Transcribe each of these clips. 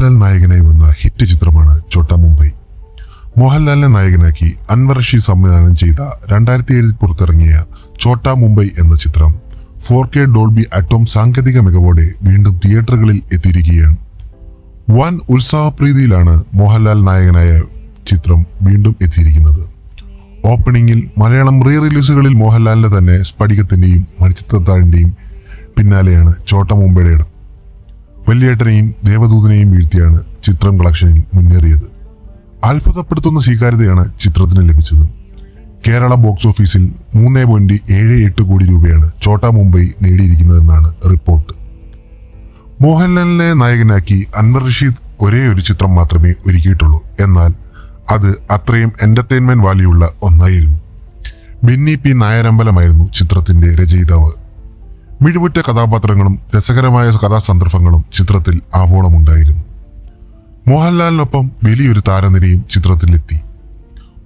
മോഹൻലാൽ നായകനായി വന്ന ഹിറ്റ് ചിത്രമാണ് ചോട്ട മുംബൈ. മോഹൻലാലിനെ നായകനാക്കി അൻവർ റഷീദ് സംവിധാനം ചെയ്ത രണ്ടായിരത്തി ഏഴിൽ പുറത്തിറങ്ങിയ ചോട്ട മുംബൈ എന്ന ചിത്രം ഫോർ കെ ഡോൾബി അറ്റോം സാങ്കേതിക മികവോടെ വീണ്ടും തിയേറ്ററുകളിൽ എത്തിയിരിക്കുകയാണ്. വൻ ഉത്സാഹപ്രീതിയിലാണ് മോഹൻലാൽ നായകനായ ചിത്രം വീണ്ടും എത്തിയിരിക്കുന്നത്. ഓപ്പണിംഗിൽ മലയാളം റീ റിലീസുകളിൽ മോഹൻലാലിന്റെ തന്നെ സ്ഫടികത്തിന്റെയും മണിച്ചിത്രത്താഴിന്റെയും പിന്നാലെയാണ് ചോട്ട മുംബൈയുടെ ഇടം വലിയേട്ടനെയും ദേവദൂതനെയും വീഴ്ത്തിയാണ് ചിത്രം കളക്ഷനിൽ മുന്നേറിയത്. അത്ഭുതപ്പെടുത്തുന്ന സ്വീകാര്യതയാണ് ചിത്രത്തിന് ലഭിച്ചത്. കേരള ബോക്സ് ഓഫീസിൽ മൂന്ന് പോയിന്റ് ഏഴ് എട്ട് കോടി രൂപയാണ് ചോട്ടാ മുംബൈ നേടിയിരിക്കുന്നതെന്നാണ് റിപ്പോർട്ട്. മോഹൻലാലിനെ നായകനാക്കി അൻവർ റഷീദ് ഒരേ ഒരു ചിത്രം മാത്രമേ ഒരുക്കിയിട്ടുള്ളൂ. എന്നാൽ അത് അത്രയും എന്റർടൈൻമെന്റ് വാല്യുള്ള ഒന്നായിരുന്നു. ബെന്നി പി നായരമ്പലമായിരുന്നു ചിത്രത്തിന്റെ രചയിതാവ്. മിഴിവുറ്റ കഥാപാത്രങ്ങളും രസകരമായ കഥാസന്ദർഭങ്ങളും ചിത്രത്തിൽ ആവോളമുണ്ടായിരുന്നു. മോഹൻലാലിനൊപ്പം വലിയൊരു താരനിരയും ചിത്രത്തിലെത്തി.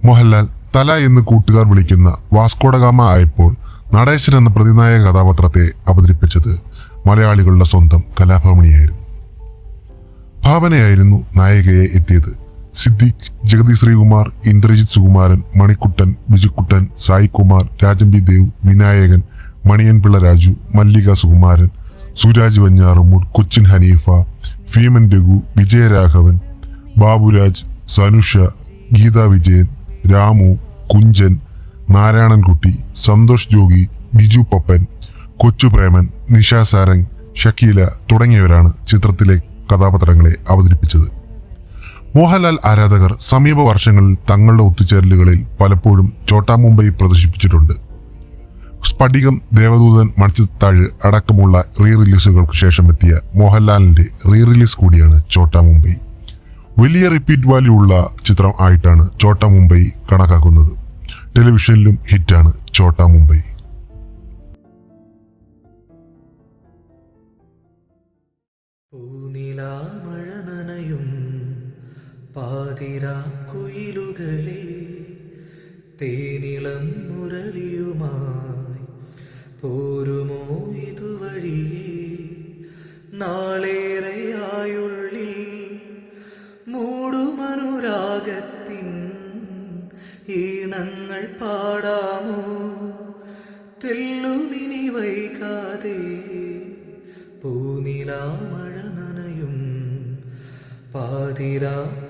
മോഹൻലാൽ തല എന്ന് കൂട്ടുകാർ വിളിക്കുന്ന വാസ്കോഡഗാമ ആയപ്പോൾ നടേശൻ എന്ന പ്രതിനായക കഥാപാത്രത്തെ അവതരിപ്പിച്ചത് മലയാളികളുടെ സ്വന്തം കലാഭവണിയായിരുന്നു ഭാവനയായിരുന്നു നായികയെ എത്തിയത്. സിദ്ദിഖ് ജഗതി ശ്രീകുമാർ ഇന്ദ്രജിത് സുകുമാരൻ മണിക്കുട്ടൻ ബിജുക്കുട്ടൻ സായികുമാർ രാജംബി ദേവ് വിനായകൻ മണിയൻ പിള്ള രാജു മല്ലിക സുകുമാരൻ സുരാജ് വഞ്ഞാറമൂട് കൊച്ചിൻ ഹനീഫ ഭീമൻ രഘു വിജയരാഘവൻ ബാബുരാജ് സനുഷ ഗീത വിജയൻ രാമു കുഞ്ചൻ നാരായണൻകുട്ടി സന്തോഷ് ജോഗി ബിജു പപ്പൻ കൊച്ചുപ്രേമൻ നിഷ സാരംഗ് ഷക്കീല തുടങ്ങിയവരാണ് ചിത്രത്തിലെ കഥാപാത്രങ്ങളെ അവതരിപ്പിച്ചത്. മോഹൻലാൽ ആരാധകർ സമീപ വർഷങ്ങളിൽ തങ്ങളുടെ ഒത്തുചേരലുകളിൽ പലപ്പോഴും ചോട്ടാ മുംബൈ പ്രദർശിപ്പിച്ചിട്ടുണ്ട്. സ്ഫടികം ദേവദൂതൻ മൺചിത്താഴ് അടക്കമുള്ള റീ റിലീസുകൾക്ക് ശേഷം എത്തിയ മോഹൻലാലിന്റെ റീ റിലീസ് കൂടിയാണ് ചോട്ട മുംബൈ. വലിയ റിപ്പീറ്റ് വാല്യൂ ഉള്ള ചിത്രം ആയിട്ടാണ് ചോട്ട മുംബൈ കണക്കാക്കുന്നത്. ടെലിവിഷനിലും ഹിറ്റാണ് ചോട്ട മുംബൈ. പൂനിലാമഴ നനയും തേനിളം മുരളിയുമായി പോരുമോ ഇതുവഴിയേ നാളേറെയായുള്ളിൽ മൂടുമനുരാഗത്തിൻ ഈണങ്ങൾ പാടാമോ? തെല്ലുമിനി വൈകാതെ പൂനിലാമഴ നനയും പാതിരാക്കുയിലുകളേ